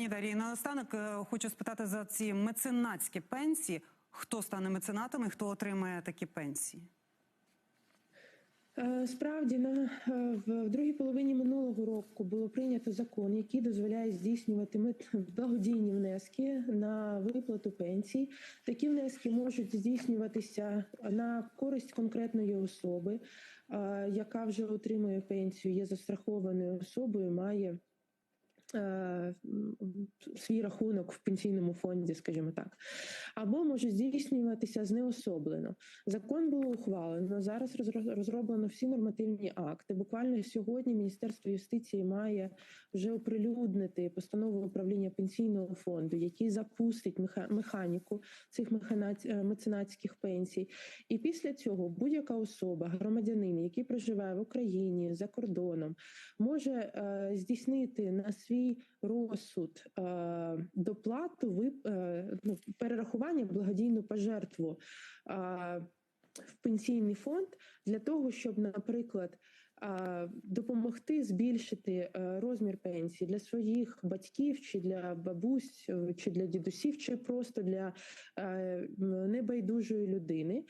Пані Дарії, наостанок е, хочу спитати за ці меценатські пенсії. Хто стане меценатом і хто отримає такі пенсії? Е, Справді на е, в другій половині минулого року було прийнято закон, який дозволяє здійснювати благодійні внески на виплату пенсій. Такі внески можуть здійснюватися на користь конкретної особи, яка вже отримує пенсію, є застрахованою особою, має. Е, Свій рахунок в пенсійному фонді, скажімо так, або може здійснюватися знеособлено. Закон було ухвалено. Зараз розроблено всі нормативні акти. Буквально сьогодні Міністерство юстиції має вже оприлюднити постанову управління пенсійного фонду, який запустить механіку цих е, меценатських пенсій. І після цього будь-яка особа, громадянин, який проживає в Україні за кордоном, може е, здійснити на свій розсуд е, доплату вип- е, ну, перерахування благодійну пожертву е, в пенсійний фонд для того, щоб, наприклад, допомогти збільшити розмір пенсії для своїх батьків, чи для бабусь, чи для дідусів, чи просто для небайдужої людини.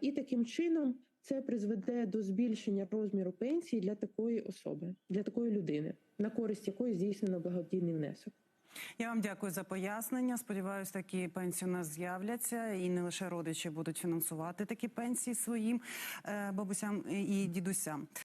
І таким чином це призведе до збільшення розміру пенсії для такої особи, для такої людини, на користь якої здійснено благодійний внесок. Я вам дякую за пояснення. Сподіваюсь, такі пенсії у нас з'являться, і не лише родичі будуть фінансувати такі пенсії своїм е, бабусям і дідусям.